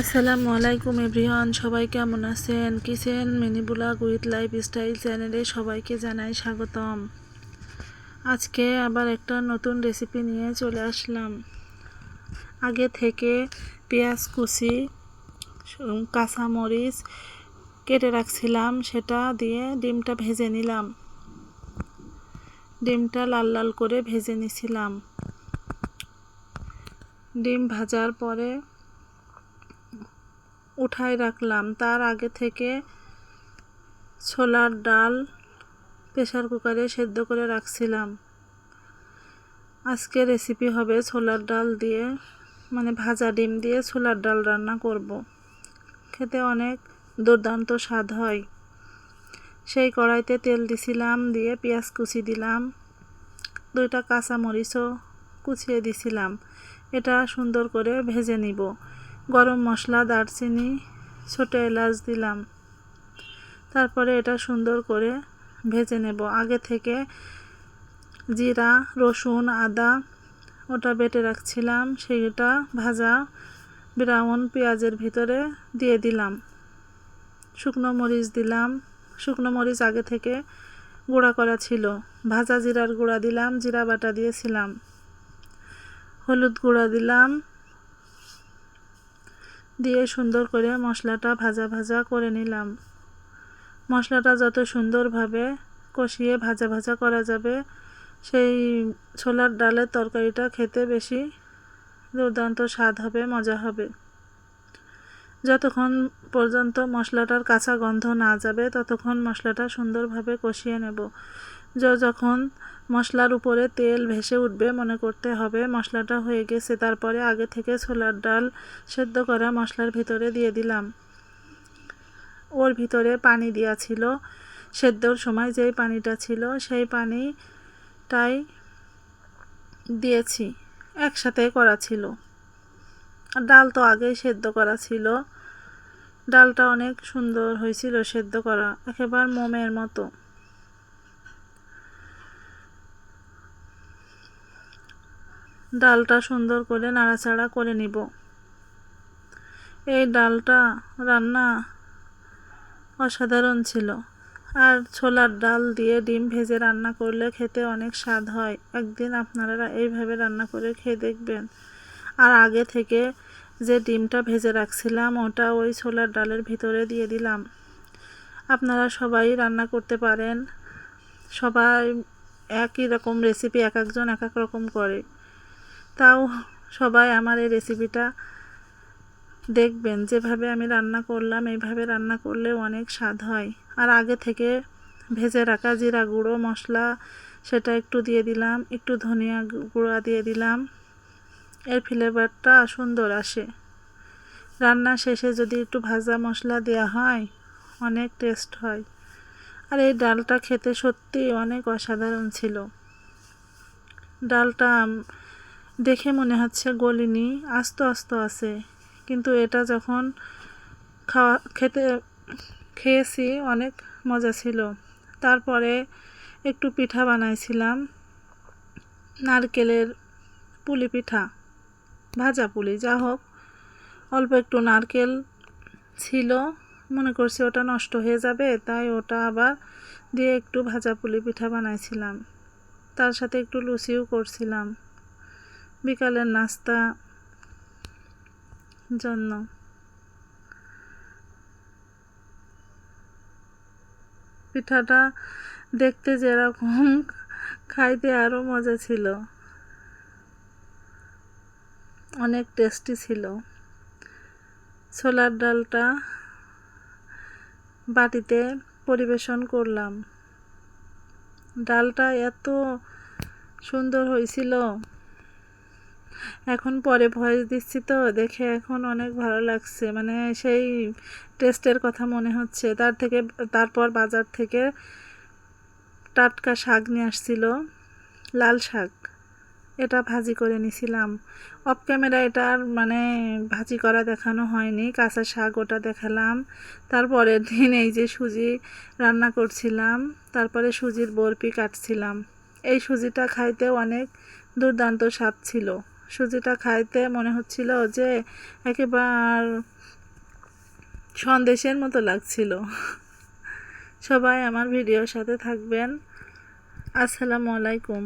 আসসালামু আলাইকুম এভরিওয়ান, সবাই কেমন আছেন? Kitchen mini vlog with lifestyle চ্যানেলে সবাইকে জানাই স্বাগতম। আজকে আবার একটা নতুন রেসিপি নিয়ে চলে আসলাম। আগে থেকে পেঁয়াজ কুচি কাঁচামরিচ কেটে রাখছিলাম, সেটা দিয়ে ডিমটা ভেজে নিলাম। ডিমটা লাল লাল করে ভেজে নিছিলাম। ডিম ভাজার পরে উঠায় রাখলাম। তার আগে থেকে ছোলার ডাল প্রেশার কুকারে সেদ্ধ করে রাখছিলাম। আজকে রেসিপি হবে ছোলার ডাল দিয়ে মানে ভাজা ডিম দিয়ে ছোলার ডাল রান্না করব। খেতে অনেক দুর্দান্ত স্বাদ হয়। সেই কড়াইতে তেল দিছিলাম, দিয়ে পেঁয়াজ কুচি দিলাম, দুইটা কাঁচামরিচও কুচিয়ে দিছিলাম। এটা সুন্দর করে ভেজে নিব। গরম মশলা, দারচিনি, ছোটো এলাচ দিলাম। তারপরে এটা সুন্দর করে ভেজে নেব। আগে থেকে জিরা, রসুন, আদা ওটা বেটে রাখছিলাম। সেইটা ভাজা ব্রাউন পেঁয়াজের ভিতরে দিয়ে দিলাম। শুকনো মরিচ দিলাম। শুকনো মরিচ আগে থেকে গুঁড়া করা ছিল। ভাজা জিরার গুঁড়া দিলাম, জিরা বাটা দিয়েছিলাম। হলুদ গুঁড়া দিলাম। দিয়ে সুন্দর করে মশলাটা ভাজা ভাজা করে নিলাম। মশলাটা যত সুন্দরভাবে কষিয়ে ভাজা ভাজা করা যাবে, সেই ছোলার ডালের তরকারিটা খেতে বেশি দুর্দান্ত স্বাদ হবে, মজা হবে। যতক্ষণ পর্যন্ত মশলাটার কাঁচা গন্ধ না যাবে, ততক্ষণ মশলাটা সুন্দরভাবে কষিয়ে নেব। যখন মশলার উপরে তেল ভেসে উঠবে, মনে করতে হবে। মশলাটা হয়ে গেছে, তারপরে আগে থেকে ছোলার ডাল সেদ্ধ করা মশলার ভিতরে দিয়ে দিলাম। ওর ভিতরে পানি দেওয়া ছিল। সেদ্ধর সময় যেই পানিটা ছিল, সেই পানিটাই দিয়েছি, একসাথে করা ছিল। ডাল তো আগেই সেদ্ধ করা ছিল। ডালটা অনেক সুন্দর হয়েছিল সেদ্ধ করা, একেবারে মোমের মতো। ডালটা সুন্দর করে নাড়াচাড়া করে নিব। এই ডালটা রান্না অসাধারণ ছিল। আর ছোলার ডাল দিয়ে ডিম ভেজে রান্না করলে খেতে অনেক স্বাদ হয়। একদিন আপনারা এইভাবে রান্না করে খেয়ে দেখবেন। আর আগে থেকে যে ডিমটা ভেজে রাখছিলাম, ওটা ওই ছোলার ডালের ভিতরে দিয়ে দিলাম। আপনারা সবাই রান্না করতে পারেন। সবাই একই রকম রেসিপি এক একজন এক এক রকম করে। তাও সবাই আমার এই রেসিপিটা দেখবেন। যেভাবে আমি রান্না করলাম, এইভাবে রান্না করলে অনেক স্বাদ হয়। আর আগে থেকে ভেজে রাখা জিরা গুঁড়ো, মশলা, সেটা একটু দিয়ে দিলাম, একটু ধনিয়া গুঁড়া দিয়ে দিলাম। এর ফ্লেভারটা সুন্দর আসে। রান্না শেষে যদি একটু ভাজা মশলা দেওয়া হয়, অনেক টেস্ট হয়। আর এই ডালটা খেতে সত্যি অনেক অসাধারণ ছিল। ডালটা দেখে মনে হচ্ছে গলিনি, আস্ত আস্ত আছে। কিন্তু এটা যখন খাওয়া, খেতে, খেয়েছি, অনেক মজা ছিল। তারপরে একটু পিঠা বানাইছিলাম, নারকেলের পুলি পিঠা, ভাজা পুলি, যা হোক। অল্প একটু নারকেল ছিল, মনে করছি ওটা নষ্ট হয়ে যাবে, তাই ওটা আবার দিয়ে একটু ভাজা পুলি পিঠা বানাইছিলাম। তার সাথে একটু লুচিও করছিলাম। বিকালের নাস্তা জন্য। পিঠাটা দেখতে যেরকম, খাইতে আরও মজা ছিল। অনেক টেস্টি ছিল। ছোলার ডালটা বাটিতে পরিবেশন করলাম। ডালটা এত সুন্দর হয়েছিল। এখন পরে ভয়েস দিচ্ছি তো, দেখে এখন অনেক ভালো লাগছে। মানে সেই টেস্টের কথা মনে হচ্ছে। তার থেকে, তারপর বাজার থেকে টাটকা শাক নিয়ে আসছিল, লাল শাক। এটা ভাজি করে নিছিলাম। অফ ক্যামেরা এটার মানে ভাজি করা দেখানো হয়নি, কাঁচা শাক ওটা দেখালাম। তারপরের দিন এই যে সুজি রান্না করছিলাম, তারপরে সুজির বরফি কাটছিলাম। এই সুজিটা খাইতে অনেক দুর্দান্ত স্বাদ ছিল। সুজিটা খাইতে মনে হচ্ছিল যে একেবার সন্দেশের মতো লাগছিল। সবাই আমার ভিডিওর সাথে থাকবেন। আসসালামু আলাইকুম।